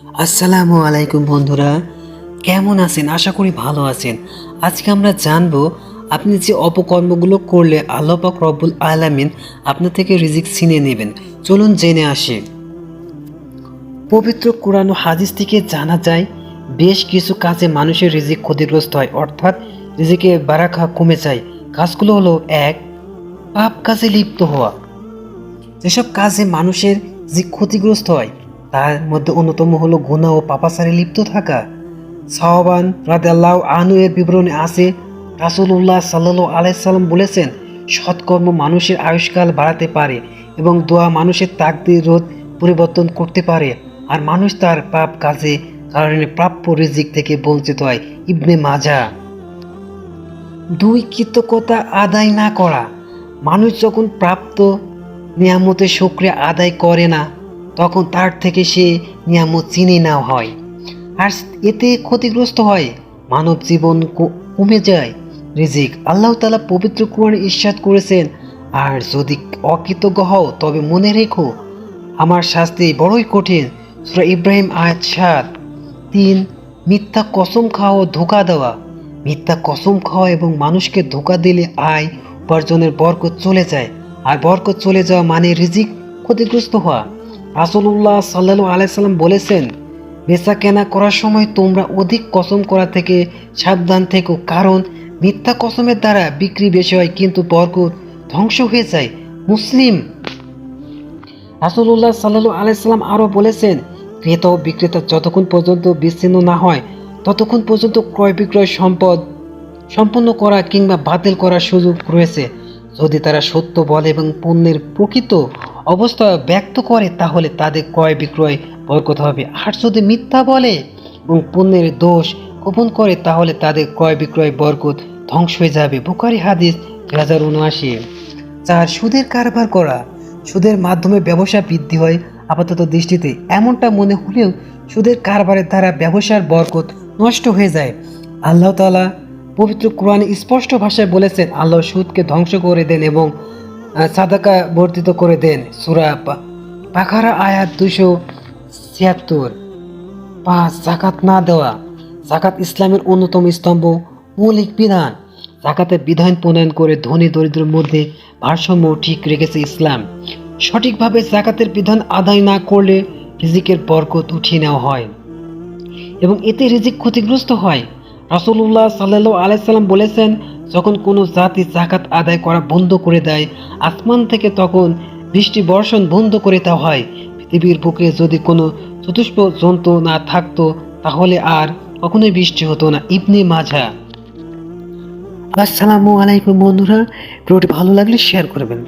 আসসালামু আলাইকুম বন্ধুরা, কেমন আছেন? আশা করি ভালো আছেন। আজকে আমরা জানব আপনি যে অপকর্মগুলো করলে আল্লাপাক রব্বুল আলামিন আপনার থেকে রিজিক ছিনে নেবেন। চলুন জেনে আসি। পবিত্র কোরআন ও হাদিস থেকে জানা যায়, বেশ কিছু কাজে মানুষের রিজিক ক্ষতিগ্রস্ত হয়, অর্থাৎ রিজিকে বারাখা কমে যায়। কাজগুলো হলো এক, পাপ কাজে লিপ্ত হওয়া। যেসব কাজে মানুষের যে ক্ষতিগ্রস্ত হয় তার মধ্যে অন্যতম হলো গুণা ও পাপাচারে লিপ্ত থাকা। সাহবান রাদাল্লাহ আনু এর বিবরণে আছে রাসুল্লাহ সাল্লু আলাইসাল্লাম বলেছেন, সৎকর্ম মানুষের আয়ুষ্কাল বাড়াতে পারে এবং দোয়া মানুষের তাকদির রোধ পরিবর্তন করতে পারে। আর মানুষ তার পাপ কাজে কারণে প্রাপ্য রিজিক থেকে বঞ্চিত হয়। ইবনে মাজা। দুই কৃতজ্ঞতা আদায় না করা। মানুষ যখন প্রাপ্ত নিয়ামতের শুক্রিয়া আদায় করে না তখন তার থেকে সে নিয়ামত চিনে নেওয়া হয়। আর এতে ক্ষতিগ্রস্ত হয়, মানব জীবন কমে যায়। রিজিক আল্লাহ তালা পবিত্র কোরআনে ইস্বাদ করেছেন, আর যদি অকৃতজ্ঞ হও, তবে মনে রেখো, আমার শাস্তি বড়ই কঠিন। সূরা ইব্রাহিম আয়াত সাত। তিন, মিথ্যা কসম খাওয়া ও ধোকা দেওয়া। মিথ্যা কসম খাওয়া এবং মানুষকে ধোকা দিলে আয় উপার্জনের বরকত চলে যায়। আর বরকত চলে যাওয়া মানে রিজিক ক্ষতিগ্রস্ত হওয়া। রাসুল্লাহ সাল্লাহ আলাইসাল্লাম বলেছেন, বেচা কেনা করার সময় তোমরা অধিক কসম করা থেকে সাবধান থেকো, কারণ মিথ্যা কসমের দ্বারা বিক্রি বেশি হয়, কিন্তু বরকত ধ্বংস হয়ে যায়। মুসলিম রাসুল্লাহ সাল্লু আলাইসাল্লাম আরও বলেছেন, ক্রেতা ও বিক্রেতা যতক্ষণ পর্যন্ত বিচ্ছিন্ন না হয়, ততক্ষণ পর্যন্ত ক্রয় বিক্রয় সম্পদ সম্পন্ন করা কিংবা বাতিল করার সুযোগ রয়েছে। যদি তারা সত্য বলে এবং পণ্যের প্রকৃত অবস্থা ব্যক্ত করে, তাহলে তাদের ক্রয় বিক্রয় বরকত হবে। আর যদি মিথ্যা বলে এবং পণ্যের দোষ গোপন করে, তাহলে তাদের ক্রয় বিক্রয় বরকত ধ্বংস হয়ে যাবে। বুকারি হাদিস দুই হাজার উনআশি। চার সুদের কারবার করা, সুদের মাধ্যমে ব্যবসা বৃদ্ধি হয় আপাতত দৃষ্টিতে, এমনটা মনে হলেও সুদের কারবারের দ্বারা ব্যবসার বরকত নষ্ট হয়ে যায়। আল্লাহ তাআলা পবিত্র কোরআনে স্পষ্ট ভাষায় বলেছেন, আল্লাহ সুদকে ধ্বংস করে দেন এবং সাদাকা বর্ধিত করে দেন সুরা পাখারা আয়াত দুশো ছিয়াত্তর। পাঁচ, জাকাত না দেওয়া। জাকাত ইসলামের অন্যতম স্তম্ভ, মৌলিক বিধান। জাকাতের বিধান প্রণয়ন করে ধনী দরিদ্রের মধ্যে ভারসাম্য ঠিক রেখেছে ইসলাম। সঠিকভাবে জাকাতের বিধান আদায় না করলে রিজিকের বরকত উঠিয়ে নেওয়া হয়। এবং এতে রিজিক ক্ষতিগ্রস্ত হয়। রাসূলুল্লাহ সাল্লাল্লাহু আলাইসাল্লাম বলেছেন যখন কোনো জাতি জাকাত আদায় করা বন্ধ করে দেয়, আসমান থেকে তখন বৃষ্টি বর্ষণ বন্ধ করে দেওয়া হয়। পৃথিবীর বুকে যদি কোনো চতুষ্প জন্তু না থাকতো, তাহলে আর কখনোই বৃষ্টি হতো না। ইবনে মাঝা আসসালামু আলাইকুম বন্ধুরা। ভিডিওটি ভালো লাগলে শেয়ার করবেন।